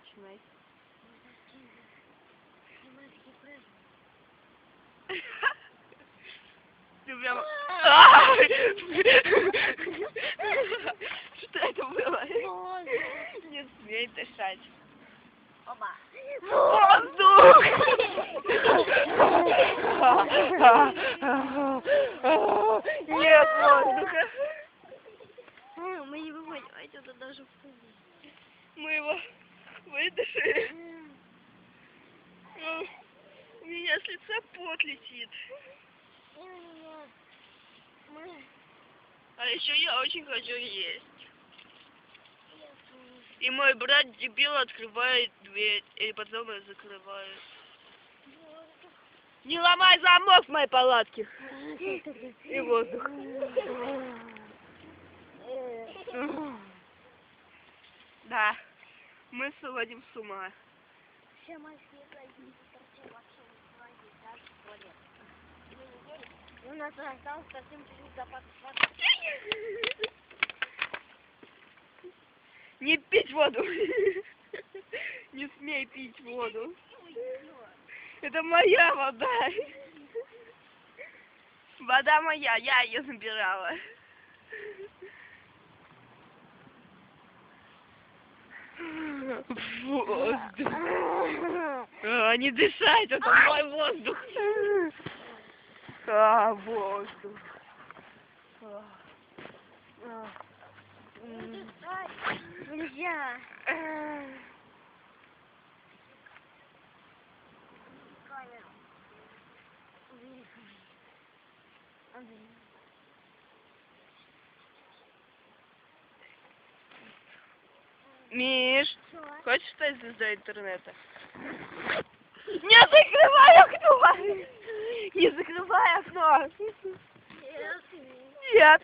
начинай. Ты прям... Ай! Что это было? Не смей дышать. Оба. Воздух! Нет воздуха. Мы не выходим, а это даже в Мы его выдышали. Ну, У меня с лица пот летит. А еще я очень хочу есть. И мой брат дебил открывает дверь, и потом ее закрывает. Не ломай замок в моей палатке. И воздух. Да, мы сводим с ума. Все мальчики ходили, торчим вообще не сводить, даже в туалет. И у нас осталось совсем чуть-чуть запас воды. Не пить воду. Не смей пить воду. Это моя вода. Вода моя, я ее забирала. Воздух. А, не дышать, это мой воздух. А, воздух. А. А. Нельзя. Камеру. Убери. Миш, хочешь стать звездой интернета? Не закрывай окно! Не закрывай окно! Нет. Нет!